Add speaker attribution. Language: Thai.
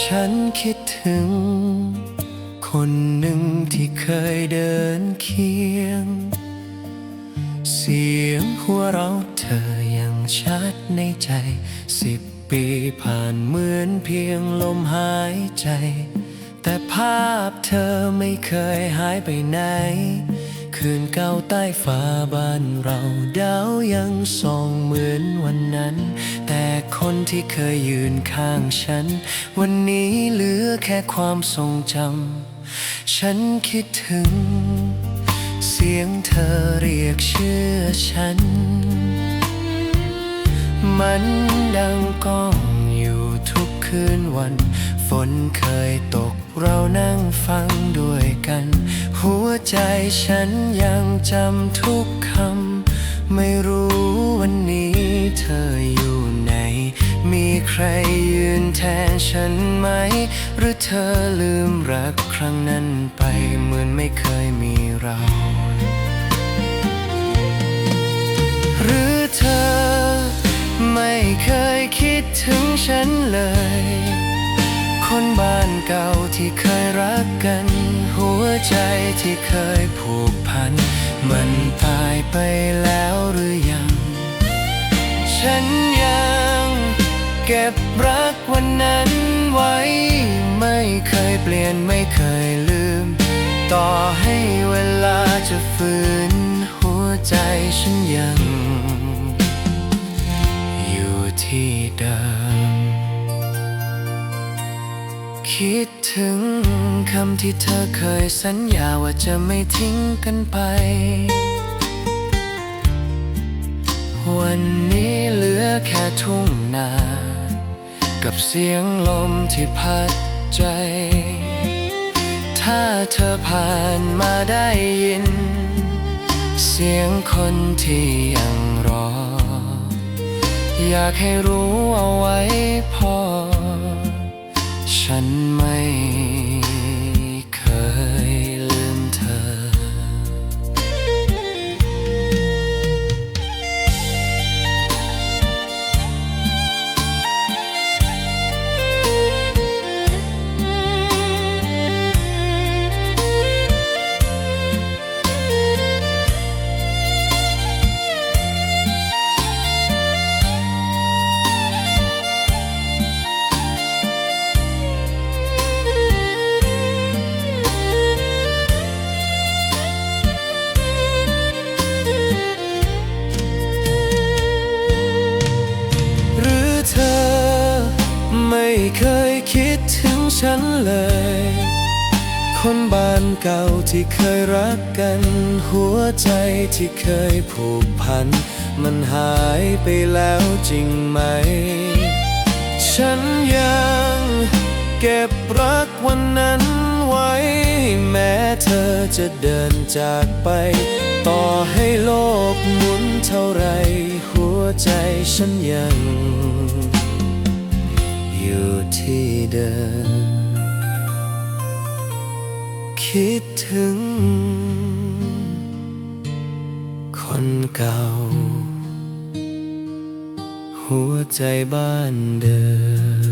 Speaker 1: ฉันคิดถึง คนหนึ่งที่เคยเดินเคียง เสียงหัวเราะเธอยังชัดในใจ สิบปีผ่านเหมือนเพียงลมหายใจ แต่ภาพเธอไม่เคยหายไปไหน คืนเก่าใต้ฟ้าบ้านเราดาวยังส่องเหมือนวันนั้น แต่คนที่เคยยืนข้างฉัน วันนี้เหลือแค่ความทรงจำฉันคิดถึง เสียงเธอเรียกชื่อฉัน มันดังก้องอยู่ทุกคืนวัน ฝนเคยตก เรานั่งฟังด้วยกัน หัวใจฉันยังจำทุกคำ ไม่รู้วันนี้เธออยู่ไหน มีใครยืนแทนฉันไหม หรือเธอลืมรักครั้งนั้นไปเหมือนไม่เคยมีเรา หรือเธอไม่เคยคิดถึงฉันเลย คนบ้านเก่าที่เคยรักกัน หัวใจที่เคยผูกพัน มันตายไปแล้วหรือยัง ฉันยังเก็บรักวันนั้นไว้ ไม่เคยเปลี่ยนไม่เคยลืม ต่อให้เวลาจะฝืน หัวใจฉันยัง อยู่ที่เดิม คิดถึงคำที่เธอเคยสัญญาว่าจะไม่ทิ้งกันไป วันนี้เหลือแค่ทุ่งนา กับเสียงลมที่พัดใจ ถ้าเธอผ่านมาได้ยิน เสียงคนที่ยังรอ อยากให้รู้เอาไว้พอ ฉันไม่ เคยคิดถึงฉันเลย คนบ้านเก่าที่เคยรักกัน หัวใจที่เคยผูกพัน มันหายไปแล้วจริงไหม ฉันยังเก็บรักวันนั้นไว้ แม้เธอจะเดินจากไป ต่อให้โลกหมุนเท่าไร หัวใจฉันยัง อยู่ที่เดิม คิดถึง คนเก่า หัวใจบ้านเดิม